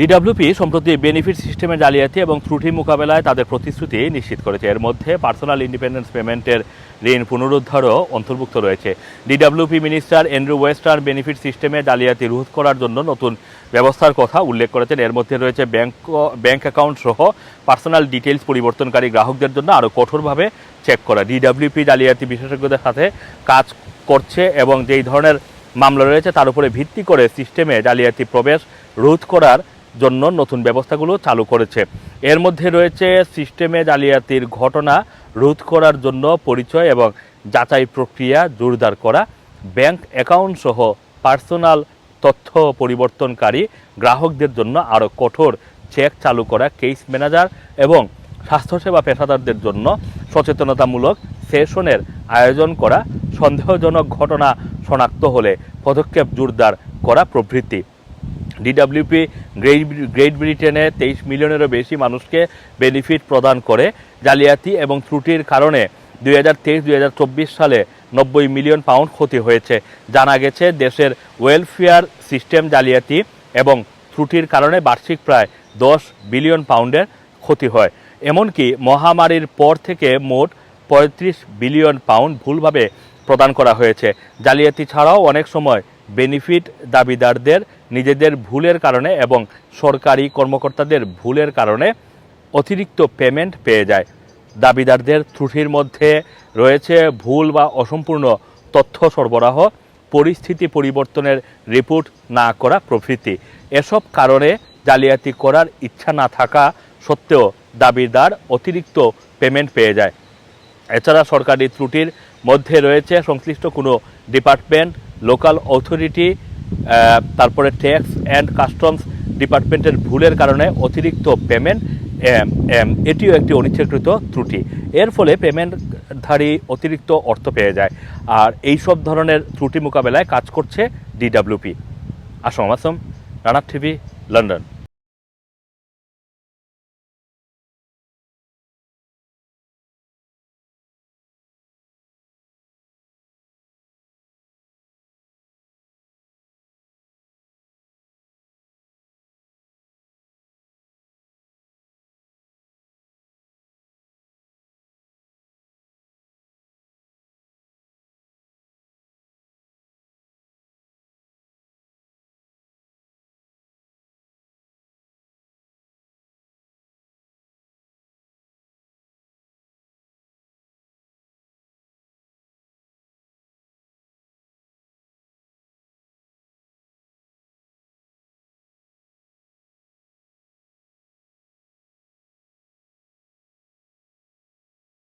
DWP সম্প্রতি benefit সিস্টেমে জালিয়াতি এবং ত্রুটি মোকাবেলায় তাদের প্রতিশ্রুতি নিশ্চিত করেছে। এর মধ্যে পার্সোনাল ইন্ডিপেন্ডেন্স পেমেন্টের ঋণ পুনরুদ্ধারও অন্তর্ভুক্ত রয়েছে। DWP minister Andrew Western benefit সিস্টেমে জালিয়াতি রোধ করার জন্য নতুন ব্যবস্থার কথা উল্লেখ করেছেন। এর মধ্যে রয়েছে ব্যাংক ব্যাংক অ্যাকাউন্ট সহ পার্সোনাল ডিটেলস পরিবর্তনকারী গ্রাহকদের জন্য আরও কঠোরভাবে চেক করা। ডিডব্লিউপি জালিয়াতি বিশেষজ্ঞদের সাথে কাজ করছে এবং যেই ধরনের মামলা রয়েছে তার উপরে ভিত্তি করে সিস্টেমে জালিয়াতি প্রবেশ রোধ করার জন্য নতুন ব্যবস্থাগুলো চালু করেছে। এর মধ্যে রয়েছে সিস্টেমে জালিয়াতির ঘটনা রোধ করার জন্য পরিচয় এবং যাচাই প্রক্রিয়া জোরদার করা, ব্যাংক অ্যাকাউন্ট সহ পার্সোনাল তথ্য পরিবর্তনকারী গ্রাহকদের জন্য আরও কঠোর চেক চালু করা কেস ম্যানেজার এবং স্বাস্থ্যসেবা পেশাদারদের জন্য সচেতনতামূলক সেশনের আয়োজন করা সন্দেহজনক ঘটনা শনাক্ত হলে পদক্ষেপ জোরদার করা প্রভৃতি। ডিডব্লিউপি গ্রেট গ্রেট ব্রিটেনে তেইশ মিলিয়নেরও বেশি মানুষকে বেনিফিট প্রদান করে। জালিয়াতি এবং ত্রুটির কারণে দুই হাজার তেইশ, দুই হাজার চব্বিশ সালে নব্বই মিলিয়ন পাউন্ড ক্ষতি হয়েছে। জানা গেছে দেশের ওয়েলফেয়ার সিস্টেম জালিয়াতি এবং ত্রুটির কারণে বার্ষিক প্রায় দশ বিলিয়ন পাউন্ডের ক্ষতি হয়। এমনকি মহামারীর পর থেকে মোট পঁয়ত্রিশ বিলিয়ন পাউন্ড ভুলভাবে প্রদান করা হয়েছে। জালিয়াতি ছাড়াও অনেক সময় বেনিফিট দাবিদারদের নিজেদের ভুলের কারণে এবং সরকারি কর্মকর্তাদের ভুলের কারণে অতিরিক্ত পেমেন্ট পেয়ে যায়। দাবিদারদের ত্রুটির মধ্যে রয়েছে ভুল বা অসম্পূর্ণ তথ্য সরবরাহ, পরিস্থিতি পরিবর্তনের রিপোর্ট না করা প্রভৃতি। এসব কারণে জালিয়াতি করার ইচ্ছা না থাকা সত্ত্বেও দাবিদার অতিরিক্ত পেমেন্ট পেয়ে যায়। এছাড়া সরকারি ত্রুটির মধ্যে রয়েছে সংশ্লিষ্ট কোনো ডিপার্টমেন্ট, লোকাল অথরিটি তারপরে ট্যাক্স অ্যান্ড কাস্টমস ডিপার্টমেন্টের ভুলের কারণে অতিরিক্ত পেমেন্ট এটিও একটি অনিচ্ছাকৃত ত্রুটি। এর ফলে পেমেন্টধারী অতিরিক্ত অর্থ পেয়ে যায়। আর এই সব ধরনের ত্রুটি মোকাবেলায় কাজ করছে ডিডাব্লিউপি আসম আসম রানার টিভি, লন্ডন।